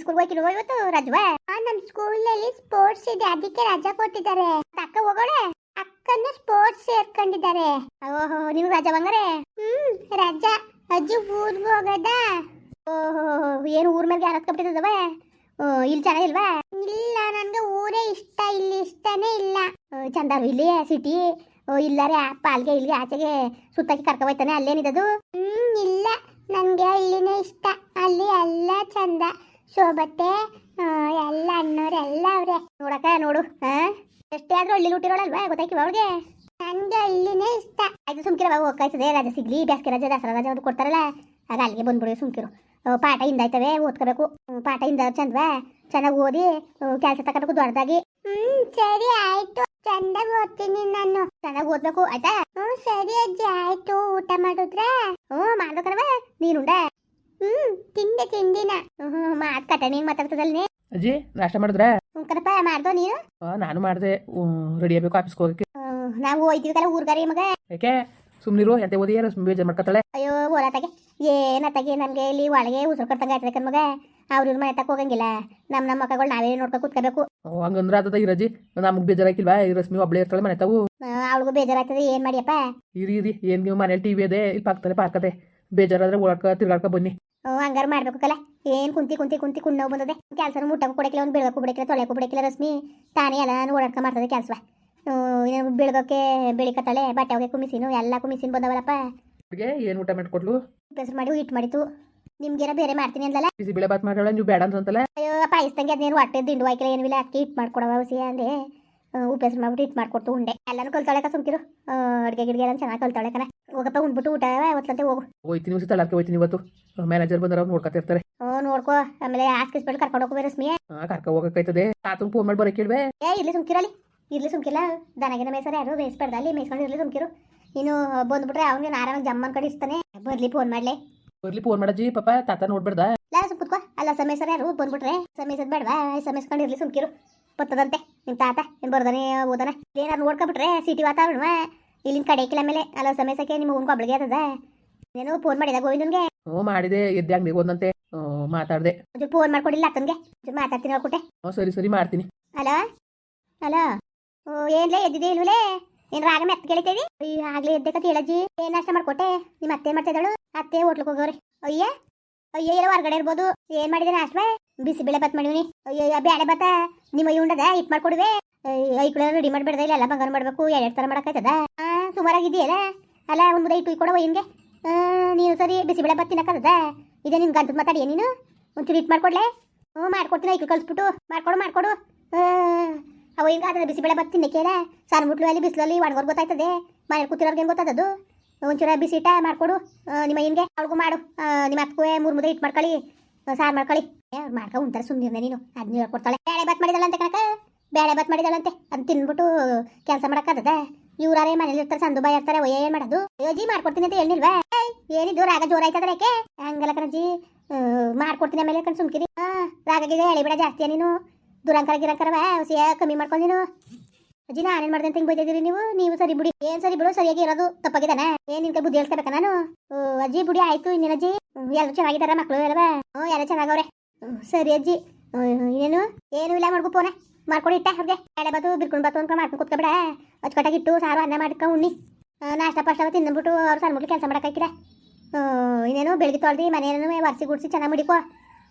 ಸ್ಕೂಲ್ಗೆ ಹೋಗಿಲ್ವ ಇವತ್ತು, ರಜವಾ? ನಮ್ಮ ಸ್ಕೂಲಲ್ಲಿ ಸ್ಪೋರ್ಟ್ಸ್ ಇದೆ, ಅದಕ್ಕೆ ರಜಾ ಕೊಟ್ಟಿದ್ದಾರೆ. ಅಕ್ಕ ಹೋಗೋಣ ಅಕ್ಕನ ಸ್ಪೋರ್ಟ್ಸ್ ಸೇರ್ಕೊಂಡಿದ್ದಾರೆ. ಓಹೋ ನೀವು ರಜಾ ಬಂಗಾರೆ? ಹ್ಮ್, ರಜಾ. ಅಜ್ಜಿ ಊರ್ಗೆ ಹೋಗದ ಓಹೋ, ಏನು ಊರ್ ಮೇಲೆ ಯಾರು ಹತ್ಕೊಬಿಟ್ಟಿದ್ದವ ಇಲ್ಲಿ ಚೆನ್ನಾಗಿಲ್ವಾ? ಇಲ್ಲ, ನನ್ಗೆ ಊರೇ ಇಷ್ಟ, ಇಲ್ಲಿ ಇಷ್ಟನೇ ಇಲ್ಲ. ಚಂದ ಚಂದಾರು ಇಲ್ಲಿ ಸಿಟಿ ಇಲ್ಲಾರೆ ಪಾಲ್ಗೆ ಇಲ್ಲಿಗೆ ಆಚೆಗೆ ಸುತ್ತಾಕಿ ಕರ್ಕೊ ಹೋಯ್ತಾನೆ, ಅಲ್ಲೇನಿದದು? ಹ್ಮ್, ಇಲ್ಲ, ನನ್ಗೆ ಇಲ್ಲಿನೇ ಇಷ್ಟ. ಅಲ್ಲಿ ಎಲ್ಲ ಚಂದ. ಶೋಭತ್ತೆ ಎಲ್ಲ ಅಣ್ಣವ್ರೆಲ್ಲ ಅವ್ರೆ. ನೋಡಕ ನೋಡು ಹಾ ಎಷ್ಟೇ ಆದ್ರೂ ಹಳ್ಳಿ ಹುಟ್ಟಿರೋಳಲ್ವಾ ಗೊತ್ತಾಯ್ಕಿವ ಅವ್ರಿಗೆ? ನನ್ಗೆ ಹಳ್ಳಿನೇ ಇಷ್ಟ. ಆಯ್ತು, ಸುಮ್ಕಿರ, ಬಾಬು ಹೋಗ್ಕಾಯ್ತದೆ ರಜೆ ಸಿಗ್ಲಿ, ಬೇಸಿಗೆ ರಜೆ, ದಸರಾ ರಜೆ ಅದು ಕೊಡ್ತಾರಲ್ಲ, ಆಗ ಅಲ್ಲಿಗೆ ಬಂದ್ಬಿಡು, ಸುಮ್ಕಿರು. ಪಾಠ ಹಿಂದಾಯ್ತವೆ ಓದ್ಕೋಬೇಕು. ಪಾಠ ಹಿಂದ ಚಂದ್ವಾ? ಚೆನ್ನಾಗಿ ಓದಿ ಕೆಲಸ ತಗೋಬೇಕು, ದೊಡ್ಡದಾಗಿ. ಹ್ಮ್, ಸರಿ ಆಯ್ತು. ಚಂದಾಗಿ ಓದ್ತೀನಿ ನಾನು. ಚೆನ್ನಾಗಿ ಓದ್ಬೇಕು, ಆಯ್ತಾ? ಹ್ಮ್, ಸರಿ ಅಜ್ಜಿ, ಆಯ್ತು. ಊಟ ಮಾಡಿದ್ರ? ಹ್ಮ್, ಮಾಡ್ಬೇಕಲ್ವ? ನೀನುಂಡ? ಹ್ಮ್ ತಿಂದೆ ತಿಂದಿನ. ಹ್ಮ್ ಮಾತ್ ಕಟ ನೀನ್ ಮಾತಾಡ್ತದಲ್ನೇ ಅಜ್ಜಿ ನಾಷ್ಟ ಮಾಡಿದ್ರಾ? ಕಣಪ್ಪ ಮಾಡ್ದೋ ನೀನು? ಆ, ನಾನು ಮಾಡಿದೆ. ರೆಡಿ ಆಗ್ಬೇಕು ಆಫೀಸ್ಗೆ ಹೋಗಕ್ಕೆ. ಹ್ಮ್, ನಾವು ಹೋಯ್ತೀವಿ ಊರ್ಗಾರಿ ಮಗ? ಯಾಕೆ ಸುಮ್ನಿರು ಎಂತ ಓದಿ ಬೇಜಾರು ಮಾಡ್ಕೊತಾಳೆ? ಅಯ್ಯೋ ಓಲಾತಾಗೆ ಏನತ್ತಾಗೆ ನನಗೆ ಇಲ್ಲಿ ಒಳಗೆ ಉಸಿರು ಕಟ್ಟಂಗ ಆಯ್ತದೆ ಕಣ್ ಮಗ. ಅವ್ರ ಇವ್ರ ಮನೆ ತಕ್ಕ ಹೋಗಂಗಿಲ್ಲ. ನಮ್ಮ ನಮ್ಮ ಮಕ್ಕಳು ನಾವೇ ನೋಡ್ಕೊ ಕೂತ್ಕೋಬೇಕು. ಓ, ಹಂಗಂದ್ರೆ ಆತದ ಇರಜ್ಜಿ ನಮಗೆ ಬೇಜಾರಾಕಿಲ್ವಾ ಈ ರಶ್ಮಿ ಒಬ್ಳೆ ಇರ್ತಾಳೆ ಮನೆ ತಾವು. ಅವಳಿಗೂ ಬೇಜಾರಾಗ್ತದೆ ಏನ್ ಮಾಡಿಯಪ್ಪ? ಇರಿ ಇರಿ ಏನು ನೀವು ಮನೇಲಿ ಟಿವಿ ಇದೆ ಇಲ್ಲಿ ಪಾಕ್ತಾರೆ ಪಾಕತೆ ಬೇಜಾರಾದ್ರೆ ಓಡಾಡ್ಕ ತಿರ್ಗಾಡ್ಕ ಬನ್ನಿ. ಹಂಗಾರು ಮಾಡ್ಬೇಕಲ್ಲ ಏನು ಕುಂತಿ ಕುಂತಿ ಕುಂತಿ ಕುಣ್ಣು ನೋವು ಬಂದದೆ. ಕೆಲಸ ಮುಟ್ಟಕ್ಕೆ ಕೊಡಕ್ಕೆ ಒಂದು ಬೆಳಗಕ್ಕೆ ಕೊಡಕ್ಕೆ ತೊಳೆಯಕ್ಕೂ ಬಿಡಕಿಲ್ಲ ರಶ್ಮಿ. ತಾನೇ ಎಲ್ಲ ಓಡಾಡ್ಕ ಮಾಡ್ತದೆ ಕೆಲಸ ಬೆಳಗಕ್ಕೆ ಬೆಳಿಕತ್ತಾಳೆ ಬಟ್ಟೆ ಹೋಗಿ ಕುಮಿಸಿನು ಎಲ್ಲ ಕುಮಿಸಿನ ಬಂದವಲ್ಲಪ್ಪ ಏನು ಊಟ ಮಾಡಿಕೊಟ್ಲು? ಹೆಸರು ಮಾಡಿ ಹಿಟ್ಟು ಮಾಡಿತು ನಿಮ್ಗೇನೋ ಬೇರೆ ಮಾಡ್ತೀನಿ ಅಂದಲ್ಲ ಬಿಸಿ ಬೇಳೆ ಬಾತ್ ಮಾಡೋಣ ನೀವು ಬೇಡ ಅಂತಲ್ಲ ಅಯ್ಯೋ ಪಾಯಿಸ್ದಂಗೆ ಅದೇನು ಹೊಟ್ಟೆ ದಿಂಡು ಹಾಕಿಲ್ಲ ಏನು ಇಲ್ಲ ಅಕ್ಕಿ ಹಿಟ್ ಮಾಡ್ಕೊಡವ ಹುಸಿ ಅಂದೆ. ಹೆಸರು ಮಾಡ್ಬಿಟ್ಟು ಇಟ್ಟು ಮಾಡ್ಕೊಡ್ತು ಉಂಡೆ. ಎಲ್ಲನೂ ಕಲ್ತಾಳೆ ಕ ಸುಮ್ಕಿರು. ಅಡುಗೆ ಗಿಡಿಗೆ ಎಲ್ಲ ಚೆನ್ನಾಗಿ ಕಲ್ತಾಳೆ ಕಣ. ಹೋಗಪ್ಪ ಉಂಡ್ಬಿಟ್ಟು ಊಟ ಹೊತ್ತಂತೆ ಹೋಗು. ಹೋಯ್ತೀನಿ ನಿಮಿಷ ತಳಕ್ಕೆ ಹೋಯ್ತೀನಿ ಇವತ್ತು. ಮ್ಯಾನೇಜರ್ ಬಂದ್ರೆ ಅವ್ರು ನೋಡ್ಕೊತಿರ್ತಾರೆ ಹ್ಞೂ ನೋಡ್ಕೋ. ಆಮೇಲೆ ಹಾಸ್ಪಿಸ್ಬಿಟ್ಟು ಕರ್ಕೊಂಡು ಹೋಗೋ ರಶ್ಮಿ ಹಾಂ ಕರ್ಕ ಹೋಗಕ್ಕೈತದೆ ತಾತನ ಫೋನ್ ಮಾಡಿ ಬರೋಕೆ ಕೇಳ್ವೆ ಏ ಇರ್ಲಿ ಸುಮ್ಕಿರಲಿ ಇರ್ಲಿ ಸುಮ್ಕಿಲ್ಲ. ದನಗಿನ ಮೇಸರ ಯಾರು? ಬೇಯಿಸ್ಬಾರ್ದ ಅಲ್ಲಿ? ಮೇಯ್ಸ್ಕೊಂಡು ಇರ್ಲಿ ಸುಮ್ಕಿರು. ನೀನು ಬಂದ್ಬಿಟ್ರೆ ಅವ್ನಿಗೆ ಆರಾಮಾಗಿ ಜಮ್ಮನ್ ಕಡಿಸ್ತಾನೆ ಇರ್ತಾನೆ. ಬರ್ಲಿ ಫೋನ್ ಮಾಡ್ಲಿ. ಬರ್ಲಿ ಫೋನ್ ಮಾಡಜ್ಜಿ ಪಾಪ ತಾತ ನೋಡ್ಬೇಡ್ದ? ಸುಮ್ ಕುತ್ಕೋ ಅಲ್ಲ ಸಮಯಸರ ಯಾರು? ಬಂದ್ಬಿಟ್ರೆ ಸಮಯಸದ್ ಬೇಡವಾ? ಸಮಯಸ್ಕೊಂಡು ಇರ್ಲಿ ಸುಮ್ಕಿರು. ಬರ್ತದಂತೆ. ನಿಮ್ಮ ತಾತ ಏನು ಬರ್ದಾನೆ ಓದಾನೆ. ಏನಾರು ನೋಡ್ಕೊಬಿಟ್ರೆ ಸಿಟಿ ವಾತಾವರಣ ಇಲ್ಲಿನ ಕಡೆ ಕಿಲ ಮೇಲೆ ಅಲ್ಲ ಸಮಯಸಕ್ಕೆ ನಿಮ್ಮ ಅವ್ನಿಗೆ ಒಬ್ಳಿಗೆ ಆತದ. ನೀನು ಫೋನ್ ಮಾಡಿದ ಗೋವಿಂದನ್ಗೆ. ಹ್ಞೂ ಮಾಡಿದೆ. ಎದ್ದಾಗ ನೀವು ಓದಂತೆ ಮಾತಾಡಿದೆ. ಒಂಚೂರು ಫೋನ್ ಮಾಡ್ಕೊಡಿಲ್ಲ ಅಕ್ಕನ್ಗೆ ಮಾತಾಡ್ತೀನಿ ಹೇಳ್ಕೊಟ್ಟೆ ಹ್ಞೂ ಸರಿ ಸರಿ ಮಾಡ್ತೀನಿ. ಅಲೋ? ಅಲೋ? ಓ ಏನ್ಲೇ ಎದ್ದಿದೆ ಇಲ್ವಲೇ? ಏನ್ ರಾಗ ಮೆತ್ತ ಕೇಳಿತೇವಿ ಅಯ್ಯ ಆಗ್ಲೇ ಎದ್ದಕ್ಕೆ ಹೇಳಜ್ಜಿ. ಏನ್ ನಾಷ್ಟ ಮಾಡ್ಕೊಟ್ಟೆ? ನಿಮ್ಮ ಅತ್ತೆ ಏನ್ ಮಾಡ್ತಾ ಇದ್ದಾಳು ಅತ್ತೆ ಹೋಟ್ಲಿಗೆ ಹೋಗೋರಿ ಅಯ್ಯ ಅಯ್ಯ, ಇರೋ ಹೊರ್ಗಡೆ ಇರ್ಬೋದು. ಏನ್ ಮಾಡಿದೆ ನಾಷ್ಟ ಬಿಸಿ ಬೆಳೆ ಬತ್ ಮಾಡಿವ್ನಿ ಅಯ್ಯೋ ಬ್ಯಾಳೆ ಬತ್ತ ನಿಮ್ಮ ಅಯ್ಯ ಉಂಡದ? ಇಟ್ ಮಾಡ್ಕೊಡುವೆ. ಐಕಳ ರೆಡಿ ಮಾಡ್ಬೇಡ್ದ. ಇಲ್ಲ, ಎಲ್ಲ ಬಂಗಾರ ಮಾಡ್ಬೇಕು. ಎರಡು ಮಾಡಕ್ಕಾಯ್ತದ? ಆ ಸುಮಾರಾಗಿದೆಯಲ್ಲ ಅಲ್ಲ, ಒಂದು ಮುದ ಇಟ್ಟು ಕೊಡವ ಹಿಂಗೆ ನೀನು ಸರಿ, ಬಿಸಿ ಬೇಳೆ ಬತ್ ತಿನ್ನಕ್ಕದ ಇದೇ, ನಿನ್ ಗಂಟದ್ ಮಾತಾಡಿಯ ನೀನು. ಒಂಚೂರು ಇಟ್ ಮಾಡ್ಕೊಡ್ಲೆ. ಹ್ಞೂ, ಮಾಡ್ಕೊಡ್ತೀನಿ. ಐಕ್ಳು ಕಲ್ಸ್ಬಿಟ್ಟು ಮಾಡ್ಕೊಡು ಮಾಡ್ಕೊಡು. ಅವ ಹಿಂಗ ಬಿಸಿ ಬಿಸಿಬೇಳೆ ಬತ್ ತಿನ್ನಕ್ಕೆ ಸಾರ್ ಮುಟ್ಲು ಅಲ್ಲಿ, ಬಿಸಿಲಲ್ಲಿ ಒಣಗೋರ್ ಗೊತ್ತಾಯ್ತದೆ. ಮನೇಲಿ ಕೂತಿರೋರ್ಗೆ ಏನು ಗೊತ್ತದದು? ಒಂಚೂರ ಬಿಸಿ ಇಟ್ಟ ಮಾಡ್ಕೊಡು. ನಿಮ್ಮ ಹಿಂಗೆ ಅವ್ರಿಗೂ ಮಾಡು. ನಿಮ್ಮ ಅಕ್ಕೂ ಮೂರು ಮುದ್ದೆ ಇಟ್ಟು ಮಾಡ್ಕೊಳ್ಳಿ. ಸಾರು ಮಾಡ್ಕೊಳ್ಳಿ. ಅವ್ರು ಮಾಡ್ಕೊ ಒಂಥರ ಸುಮ್ಮನೆ ನೀನು. ಅದನ್ನ ಹೇಳ್ಕೊಡ್ತಾಳೆ. ಬೇಳೆ ಬಾತ್ ಮಾಡಿದಳಂತೆ ಕಣಕ ಬೇಳೆ ಬಾತ್ ಮಾಡಿದಳಂತೆ. ಅದು ತಿನ್ಬಿಟ್ಟು ಕೆಲಸ ಮಾಡಕ್ಕದ ಇವ್ರಾರೇ ಮನೇಲಿ ಇರ್ತಾರೆ, ಸಂದು ಬಾಯಿ ಇರ್ತಾರೆ ಒಯ್ಯ ಏನು ಮಾಡೋದು? ಯೋಜಿ ಮಾಡ್ಕೊಡ್ತೀನಿ ಅಂತ ಹೇಳಿಲ್ವಾ ಏನಿದ್ದು ಏನಿದು? ರಾಗ ಜೋರ ಆಯ್ತದ್ರೆ ಯಾಕೆ ಹಂಗಲ್ಲ ಕಣಜಿ ಮಾಡ್ಕೊಡ್ತೀನಿ ಆಮೇಲೆ ಕಣ್ ಸುಮ್ಕಿರಿ. ಹಾ ರಾಗಗಿದೆ ಹೇಳಿಬೇಡ ಜಾಸ್ತಿಯ ನೀನು? ದುರಂಕರ ಗಿರಂಕರವ? ಸಿಯ ಕಮ್ಮಿ ಮಾಡ್ಕೊಂಡು ನೀನು? ಅಜ್ಜಿ ನಾನೇನ್ ಮಾಡ್ದೆ ಅಂತ ಹಿಂಗ್ ನೀವು? ನೀವು ಸರಿ ಬಿಡಿ. ಏನು ಸರಿ ಬಿಡು, ಸರಿಯಾಗಿ ಇರೋದು ತಪ್ಪಾಗಿದಾನ ಏನ್ ನಿನ್ ಬುದ್ಧಿ ಹೇಳ್ಸ್ಬೇಕ ನಾನು? ಅಜ್ಜಿ, ಬಿಡಿ, ಆಯ್ತು, ಇನ್ನೇನು ಅಜ್ಜಿ? ಎಲ್ಲರೂ ಚೆನ್ನಾಗಿದಾರ ಮಕ್ಳು ಎಲ್ಲವ ಹ್ಞೂ ಎಲ್ಲ ಚೆನ್ನಾಗವ್ರೆ. ಸರಿ ಅಜ್ಜಿ. ಏನು ಏನು ಇಲ್ಲ, ಮಾಡ್ಕೊ ಫೋನ ಮಾಡ್ಕೊಡಿ ಇಟ್ಟೆ ಅವ್ರಿಗೆ. ಬೇಳೆ ಬಾತು ಬಿರ್ಕೊಂಡು ಬಾತು ಅಂದ್ಕೊಂಡು ಮಾಡ್ಕೊಂಡು ಕುತ್ಕೊಬೇಡ ಅಚ್ಚುಕಟ್ಟಾಗಿಟ್ಟು ಸಾರು, ಅನ್ನ ಮಾಡ್ಕೊ ಉಣ್ಣಿ. ನಾಷ್ಟ, ಪಾಷ್ಟ ತಿಂದ್ಬಿಟ್ಟು ಅವ್ರು ಸಣ್ಣ ಮುಟ್ಲಿ ಕೆಲಸ ಮಾಡಕ್ಕಾಕಿರ ಇನ್ನೇನು ಬೆಳಗ್ಗೆ ತೊಳ್ದು ಮನೆಯನ್ನು ಒರೆಸಿ ಗುಡಿಸಿ ಚೆನ್ನಾಗಿ ಮುಡಿಕೋ.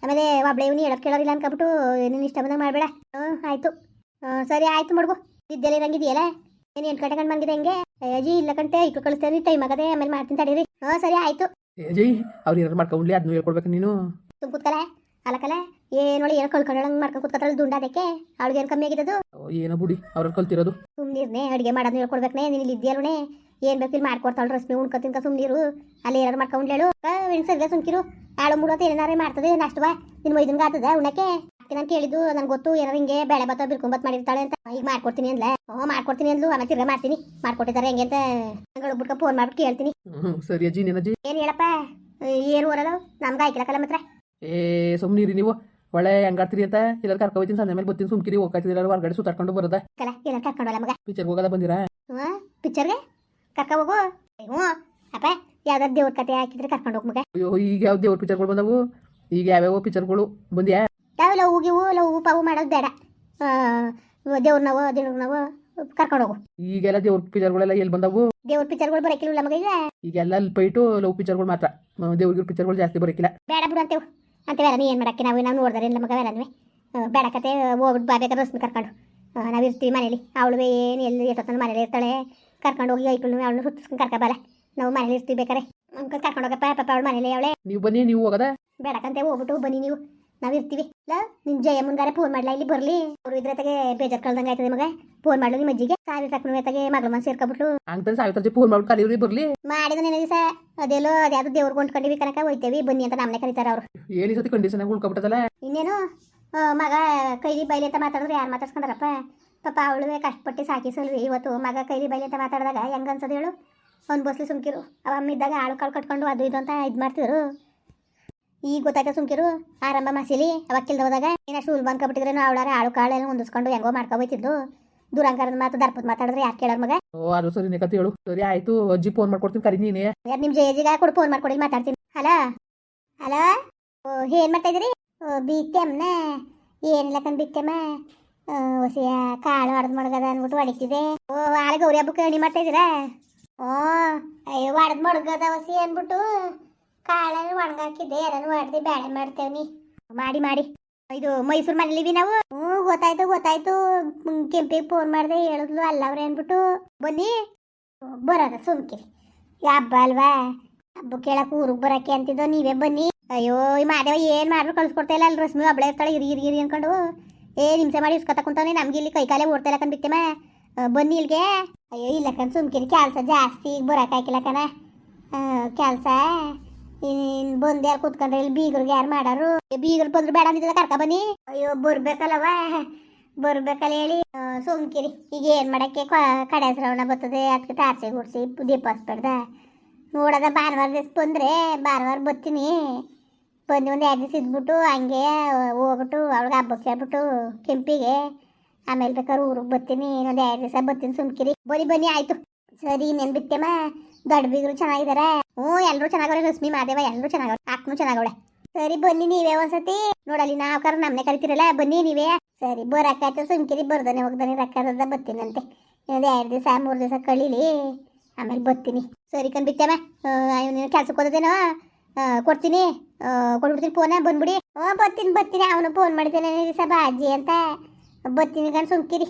ಆಮೇಲೆ ಒಬ್ಳೆ ಇವ್ನು ಹೇಳೋದು ಕೇಳೋರಿಲ್ಲ ಅನ್ಕೊಬಿಟ್ಟು ನೀನು ಇಷ್ಟ ಬಂದಂಗೆ ಮಾಡಬೇಡ. ಹ್ಞೂ ಆಯ್ತು. ಸರಿ, ಆಯ್ತು ಮಡ್ಗು. ಇದ್ದೆಲ್ಲ ಇರಂಗಿದೆಯಲ್ಲ ಏನು ಎಂಟು ಗಂಟೆ ಕಂಡ್ ಬಂದಿದೆ ಹೆಂಗೆ? ಅಜ್ಜಿ ಇಲ್ಲ ಕಂಟೆ ಇಟ್ಟು ಕಳಿಸ್ತೇನೆ ಟೈಮ್ ಆಗದೆ ಆಮೇಲೆ ಮಾಡ್ತೀನಿ ತಡೀರಿ. ಹಾ ಸರಿ ಆಯ್ತು. ಅಜ್ಜಿ ಅವ್ರು ಏನಾರು ಮಾಡ್ಕೊಂಡ್ಲಿ ಅದನ್ನು ಹೇಳ್ಕೊಡ್ಬೇಕು ನೀನು. ತುಂಬ ಕೂತ್ಕಲ ಅಲ್ಲಕಲ್ಲ ಏನ್ ಏನೋ ಕಳ್ಕೊಂಡಂಗೆ ಮಾಡ್ಕೊಂಡು ಕೂತ್ಕೊತಾಳೆ ದುಂಡ ಅದಕ್ಕೆ. ಅವ್ಳಿಗೆ ಏನ್ ಕಮ್ಮಿ ಆಗಿದ್ದು ಏನೋ ಬುಡಿ ಅವ್ರ ಕಲ್ತಿರೋದು. ಸುಮ್ಮನಿರ್ನೆ ಅಡುಗೆ ಮಾಡೋದನ್ನ ಹೇಳ್ಕೊಡ್ಬೇಕನೆ ನೀನು ಇಲ್ಲಿ ಇದೆಯಲ್ಲೇ ಏನು ಬೇಕು ಇಲ್ಲಿ ಮಾಡ್ಕೊಡ್ತಾಳೆ ರಸ್ಮಿ ಉಣ್ಕೊ ತಿನ್ಕ ಸುಮ್ಮನಿರು ಅಲ್ಲಿ ಏನಾರು ಮಾಡ್ಕೊಂಡ್ಲೇಳು ಸರಿಗ ಸುಮ್ಕಿರು. ಆಳು ಮೂಡೋತ ಏನಾರೇ ಮಾಡ್ತದೆ ನಷ್ಟವಾ ನಿನ್ ಮೈದಂಗ ಆತದ ಉಣ್ಣಕ್ಕೆ. ಅದಕ್ಕೆ ನಾನು ಕೇಳಿದ್ದು ನನ್ಗೆ ಗೊತ್ತು ಏನಾರು ಹಿಂಗೆ ಬೇಳೆ ಬತ್ತ ಬಿರ್ಕೊಂಬತ್ ಮಾಡಿರ್ತಾಳೆ ಅಂತ. ಈಗ ಮಾಡ್ಕೊಡ್ತೀನಿ ಅಂದ್ಲ. ಓ ಮಾಡ್ಕೊಡ್ತೀನಿ ಅಂದ್ಲು ಆಮೇಲೆ ತಿರ್ಗಾ ಮಾಡ್ತೀನಿ. ಮಾಡ್ಕೊಟ್ಟಿದ್ದಾರೆ ಹೆಂಗೆ ಅಂತ ನಂಗೆ ಬಿಟ್ಕ ಫೋನ್ ಮಾಡ್ಬಿಟ್ಟು ಕೇಳ್ತೀನಿ. ಸರಿ ಅಜ್ಜಿ ನೀನಜ್ಜಿ ಏನು ಹೇಳಪ್ಪ? ಏನು ಓರಲ್ಲ? ನಮ್ಗೆ ಆಯ್ಕಿಲಕ್ಕಲ್ಲ ಮಾತ್ರ ಏ ಸುಮ್ಮನಿರಿ ನೀವು. ಒಳ್ಳೆ ಹೆಂಗಾಡ್ತೀರಿ ಅಂತ ಎಲ್ಲರೂ ಕರ್ಕೊ ಹೋಗ್ತೀನಿ ಸಂಜೆ ಮೇಲೆ ಬರ್ತೀನಿ ಸುಮ್ಕಿರಿ ಹೋಗ್ತಿದ್ದೀರ ಹೊರಗಡೆ ಸುತ್ತಾಡ್ಕೊಂಡು ಬರೋದ? ಕಲ ಏನಾರು ಕರ್ಕೊಂಡಲ್ಲ ಮಗ. ಪಿಕ್ಚರ್ಗೆ ಹೋಗೋದ ಬಂದಿರ? ಹ್ಞೂ ಪಿಕ್ಚರ್ಗೆ ಕರ್ಕ ಹೋಗು. ಹ್ಞೂ. ಅಪ್ಪ ಯಾವ್ದಾದ್ರು ದೇವ್ರ ಕತೆ ಹಾಕಿದ್ರೆ ಕರ್ಕೊಂಡು ಹೋಗ್ ಮಗ. ಅಯ್ಯೋ ಈಗ ಯಾವ ದೇವ್ರ ಪಿಕ್ಚರ್ಗಳು ಬಂದವು? ಈಗ ಯಾವ್ಯಾವ ಪಿಕ್ಚರ್ಗಳು ಬಂದ್ಯಾ? ಯಾವ ಲವ್ ಗಿವು ಲವ್ ಪಾವು ಮಾಡೋದು ಬೇಡ. ದೇವ್ರ ನಾವು ದೇವ್ರ ನಾವು ಕರ್ಕೊಂಡು ಹೋಗು. ಈಗೆಲ್ಲ ದೇವ್ರ ಪಿಕ್ಚರ್ಗಳೆಲ್ಲ ಎಲ್ಲಿ ಬಂದವು? ದೇವ್ರ ಪಿಕ್ಚರ್ಗಳು ಬರಕಿಲ್ಲ ನಮಗೆ ಈಗ ಈಗೆಲ್ಲ ಪೈಟು ಲವ್ ಪಿಕ್ಚರ್ಗಳು ಮಾತ್ರ. ದೇವ್ರಿಗೆ ಪಿಕ್ಚರ್ಗಳು ಜಾಸ್ತಿ ಬರಕಿಲ್ಲ. ಬೇಡ ಬಿಡು ಅಂತೇವು. ಅಂತೇವಲ್ಲ ನೀ ಏನು ಮಾಡಕ್ಕೆ ನಾವು ನಾವು ನೋಡಿದ್ರೆ ನಮಗೆ ಬೇಡನ್ವೆ ಬೇಡಕತೆ ಹೋಗ್ಬಿಟ್ಟು ಬಾಬೇಕಾದ್ರೆ ರಸ್ಮಿ ಕರ್ಕೊಂಡು. ನಾವು ಇರ್ತೀವಿ ಮನೇಲಿ. ಅವಳು ಏನು ಎಲ್ಲಿ ಎಷ್ಟೊತ್ತನ ಮನೇಲಿ ಇರ್ತಾಳೆ. ಕರ್ಕೊಂಡು ಹೋಗಿ ಐಕಳು ಅವಳನ್ನ ಸುತ್ತಿಸ್ಕೊಂಡು ಕರ್ಕೊಬಲ್ಲ ನಾವು ಮನೇಲಿ ಇರ್ತೀವಿ ಬೇಕಾರೆ. ಕರ್ಕೊಂಡು ಹೋಗಪ್ಪ ಪಾಪ ಅವಳು ಮನೇಲಿ ಅವಳೆ. ನೀವು ಬನ್ನಿ ನೀವು ಹೋಗದ? ಬೇಡಕಂತೆ ಹೋಗ್ಬಿಟ್ಟು ಬನ್ನಿ ನೀವು. ನಾವು ಇರ್ತೀವಿ ಇಲ್ಲ ನಿಮ್ಮ ಜಯ ಮುಂಗಾರೆ ಫೋನ್ ಮಾಡ್ಲಾ? ಇಲ್ಲಿ ಬರ್ಲಿ. ಅವ್ರು ಇದ್ರತೆಗೆ ಬೇಜಾರ್ ಕಳ್ದಂಗ ಆಯ್ತದೆ ಮಗ ಫೋನ್ ಮಾಡ್ಲು ನಿಮ್ಮ ಅಜ್ಜಿಗೆ. ಸಾವಿರ ತಕ್ಕ ತಗೆ ಮಗಳ ಮನ್ ಸೇರ್ಕೊಬಿಟ್ಲು. ಹಂಗಂತ ಸಾವಿರ ಫೋನ್ ಮಾಡ್ಬಿಟ್ಟು ಕಲಿಯೋರಿ ಬರ್ಲಿ. ಮಾಡಿದ ನೆನೆ ದಿವಸ ಅದೆಲ್ಲೋ ಅದ್ಯಾವ್ದು ದೇವ್ರ ಕೊಂಡ್ಕೊಂಡಿವಿ ಕನಕ ಹೋಯ್ತೇವಿ ಬನ್ನಿ ಅಂತ ನಮ್ಮನೆ ಕರೀತಾರ ಅವ್ರು. ಏನಿ ಸತಿ ಕಂಡೀಷನ್ ಉಳ್ಕೊಬಿಟ್ಟದಲ್ಲ? ಇನ್ನೇನು ಆ, ಮಗ ಕೈಲಿ ಬೈಲಿ ಅಂತ ಮಾತಾಡಿದ್ರೆ ಯಾರು ಮಾತಾಡ್ಸ್ಕೊಂಡಾರಪ್ಪ? ಪಾಪ ಅವಳು ಕಷ್ಟಪಟ್ಟು ಸಾಕಿಸಲ್ರಿ ಇವತ್ತು ಮಗ ಕೈಲಿ ಬೈಲಿ ಅಂತ ಮಾತಾಡಿದಾಗ ಹೆಂಗ ಅನ್ಸೋದು ಹೇಳು. ಒಂದು ಬಸ್ಲಿ ಸುಮ್ಕಿರು. ಅವ ಅಮ್ಮ ಇದ್ದಾಗ ಆಳು ಕಾಳು ಕಟ್ಕೊಂಡು ಅದು ಇದು ಅಂತ ಇದು ಮಾಡ್ತಿದ್ರು. ಈಗ ಗೊತ್ತಾಯ್ತ ಸುಮ್ಕಿರು? ಆರಂಭ ಮಾಸಿಲಿ ಅವಾಗ ಕಿಲ್ದ ಹೋದಾಗ? ಏನಷ್ಟು ಉಲ್ ಬಂದ್ಕೊಬಿಟ್ಟಿದ್ರೆ ಅವಳಾರ ಆಳು ಎಲ್ಲ ಹೊಂದಿಸ್ಕೊಂಡು ಹೆಂಗೋ ಮಾಡ್ಕೊಬೋಯ್ತಿದ್ದು ದುರಂಕಾರದ ಮಾತು ದರ್ಪದ ಮಾತಾಡಿದ್ರೆ ಯಾಕೆ ಕೇಳೋರ್ ಮಗ? ಓ ಅದು ಸರಿ ಕತೆ ಹೇಳು. ಸರಿ ಆಯ್ತು. ಅಜ್ಜಿ ಫೋನ್ ಮಾಡ್ಕೊಡ್ತೀನಿ ಕರಿ ನೀನೇ. ಯಾರು ನಿಮ್ಮ ಜೇಜಿಗೆ ಕೊಡು ಫೋನ್ ಮಾಡ್ಕೊಡಿ ಮಾತಾಡ್ತೀನಿ. ಹಲೋ ಹಲೋ ಓ ಏನ್ ಮಾಡ್ತಾ ಇದ್ರಿ ಓ ಬೀಕ್ತೆಮ್ನ ಏನಿಲ್ಲ ಕಣ್ ಬೀಕ್ತೆಮ್ಮ ಹೊಸಿಯ ಕಾಳು ಅರ್ಧ ಮಡಗದ ಅಂದ್ಬಿಟ್ಟು ಹೊಡಿತಿದೆ ಓ ಆಳ್ ಗೌರಿ ಹಬ್ಬಕ್ಕೆ ಎಣ್ಣೆ ಮಾಡ್ತಾ ಇದ್ದೀರಾ? ಓ ಅಯ್ಯೋ ಹೊಡೆದು ಮಡಗದ ಹೊಸಿ ಅಂದ್ಬಿಟ್ಟು ಕಾಳನ್ನು ಒಣಗಾಕಿದ್ದೆ ಯಾರನ್ನು ಹೊಡೆದು ಬೇಳೆ ಮಾಡ್ತೇವ್ನಿ ಮಾಡಿ ಮಾಡಿ. ಇದು ಮೈಸೂರು ಮನೇಲಿವಿ ನಾವು. ಹ್ಞೂ, ಗೊತ್ತಾಯ್ತು ಗೊತ್ತಾಯ್ತು. ಕೆಂಪಿಗೆ ಫೋನ್ ಮಾಡಿದೆ, ಹೇಳಿದ್ಲು ಅಲ್ಲವ್ರೆ ಅಂದ್ಬಿಟ್ಟು, ಬನ್ನಿ. ಬರೋದ ಸುಮ್ಕಿರಿ. ಹಬ್ಬ ಅಲ್ವಾ? ಹಬ್ಬ ಕೇಳಕ್ಕೆ ಊರಿಗೆ ಬರಕ್ಕೆ ಅಂತಿದ್ದೋ, ನೀವೇ ಬನ್ನಿ. ಅಯ್ಯೋ, ಈ ಮಾದೇವ ಏನು ಮಾಡ್ರು ಕಳ್ಸ್ಕೊಡ್ತಾ ಇಲ್ಲ ಅಲ್ಲಿ ರಶ್ಮಿ. ಒಬ್ಳೆ ಇರ್ತಾಳೆ, ಇರಿ ಇರಿ ಇರಿ ಅನ್ಕೊಂಡು. ಏ ಹಿಂಸೆ ಮಾಡಿ ಇಸ್ಕೊತ ಕುಂತಾನೆ ನಮ್ಗೆ ಇಲ್ಲಿ ಕೈ ಕಾಲೇ ಓಡ್ತಾ ಇಲ್ಲ ಕಣ್ ಬನ್ನಿ ಇಲ್ಲಿಗೆ. ಅಯ್ಯೋ, ಇಲ್ಲ ಕಣ್, ಸುಮ್ಕಿರಿ. ಕೆಲಸ ಜಾಸ್ತಿ, ಈಗ ಬರಕ್ ಹಾಕಿಲ್ಲ ಕಣ. ಕೆಲಸ. ಇನ್ ಬಂದ್ ಯಾರು ಕೂತ್ಕೊಂಡ್ರೆ ಇಲ್ಲಿ ಬೀಗರ್ಗೆ ಯಾರು ಮಾಡಾರು? ಬೀಗರ್ ಬಂದ್ರು ಬೇಡ ಅಂದಿದ್ದ ಕರ್ಕ ಬನ್ನಿ. ಅಯ್ಯೋ ಬರ್ಬೇಕಲ್ಲವ ಬರ್ಬೇಕಲ್ಲ ಹೇಳಿ. ಸುಮ್ಕಿರಿ. ಈಗ ಏನ್ ಮಾಡಕ್ಕೆ? ಕಡೆ ಶ್ರವಣ ಬರ್ತದೆ. ಅದಕ್ಕೆ ತಾರ್ಸಿ ಗುಡ್ಸಿ ದೀಪ ಹಚ್ಬೇಡ್ದ. ನೋಡದ ಭಾನುವಾರ ದಿವಸ ಬಂದ್ರೆ ಭಾನುವಾರ ಬರ್ತೀನಿ. ಬಂದು ಒಂದು ಎರಡು ದಿವಸ ಇದ್ಬಿಟ್ಟು ಹಂಗೆ ಹೋಗ್ಬಿಟ್ಟು ಅವ್ಳಿಗೆ ಹಬ್ಬಕ್ಕೆ ಹೇಳ್ಬಿಟ್ಟು ಕೆಂಪಿಗೆ. ಆಮೇಲೆ ಬೇಕಾದ್ರೆ ಊರಿಗೆ ಬರ್ತೀನಿ. ಇನ್ನೊಂದು ಎರಡು ದಿವಸ ಬರ್ತೀನಿ ಸುಮ್ಕಿರಿ. ಬನ್ನಿ ಬನ್ನಿ, ಆಯ್ತು. ಸರಿ, ಇನ್ನೇನು ದೊಡ್ಡ ಬೀಗರು ಚೆನ್ನಾಗಿದ್ದಾರೆ ಹ್ಞೂ ಎಲ್ಲರೂ ಚೆನ್ನಾಗವ್ರೆ ರಶ್ಮಿ ಮಾದೇವ ಎಲ್ಲರೂ ಚೆನ್ನಾಗವ್ರೆ, ಅಕ್ಕನು ಚೆನ್ನಾಗವ್ಳೆ. ಸರಿ, ಬನ್ನಿ ನೀವೇ ಒಂದ್ಸತಿ. ನೋಡಲಿ ನಾವು ಕರ್ ನಮ್ಮನೆ ಕರಿತಿರಲ್ಲ, ಬನ್ನಿ ನೀವೇ. ಸರಿ ಬರಕ್ಕಾಯ್ತು ಸುಮ್ಕಿರಿ, ಬರ್ದಾನೆ, ಹೋಗ್ದಾನೆ ರೊಕ್ಕದ ಬರ್ತೀನಂತೆ ಇನ್ನೊಂದು ಎರಡು ದಿವಸ, ಮೂರು ದಿವಸ ಕಳೀಲಿ. ಆಮೇಲೆ ಬರ್ತೀನಿ. ಸರಿ ಕಂಡ್ಬಿಟ್ಟಮ್ಮ ನೀನು ಕೆಲ್ಸಕ್ಕೆ ಹೋದೇನೋ ಕೊಡ್ತೀನಿ. ಕೊಟ್ಬಿಡ್ತೀನಿ ಫೋನ ಬಂದ್ಬಿಡಿ. ಹ್ಞೂ ಬರ್ತೀನಿ ಬರ್ತೀನಿ. ಅವನು ಫೋನ್ ಮಾಡಿದ್ದೇನೆ ದಿವಸ, ಬಾಜಿ ಅಂತ. ಬರ್ತೀನಿ, ಕಣ್, ಸುಮ್ಕಿರಿ.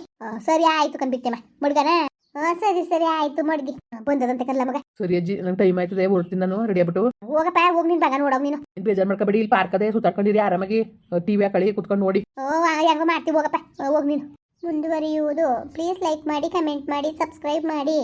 ಸರಿ, ಆಯ್ತು ಕಂಡ್ಬಿಟ್ಟಮ್ಮ ಮಡ್ಗನ? ಹಾಂ ಸರಿ ಸರಿ ಆಯ್ತು ಮಡ್ಗಿ ಬಂದದಂತೆ ಕಲ್ಲ ಮಗ. ಸರಿ ಅಜ್ಜಿ ನಂಗೆ ಟೈಮ್ ಆಯ್ತದೆ ಹೊರಡ್ತೀನಿ ನಾನು ರೆಡಿ ಆಗ್ಬಿಟ್ಟು. ಹೋಗಪ್ಪ ಹೋಗಿ ನಿನ್ ಬಗ ನೋಡವ್ ನೀನು. ಏನು ಬೇಜಾರು ಮಾಡ್ಕೊಬೇಡಿ ಇಲ್ಲಿ ಪಾರ್ಕ್ ಅದೇ ಸುತ್ತಾಡ್ಕೊಂಡಿರಿ ಆರಾಮಾಗಿ ಟಿವಿ ಕಳಿ ಕುತ್ಕೊಂಡು ನೋಡಿ. ಓ ಹೆಂಗೋ ಮಾಡ್ತೀವಿ ಹೋಗಪ್ಪ. ಹೋಗಿ ನೀನು. ಮುಂದುವರಿಯುವುದು. ಪ್ಲೀಸ್ ಲೈಕ್ ಮಾಡಿ ಕಮೆಂಟ್ ಮಾಡಿ ಸಬ್ಸ್ಕ್ರೈಬ್ ಮಾಡಿ.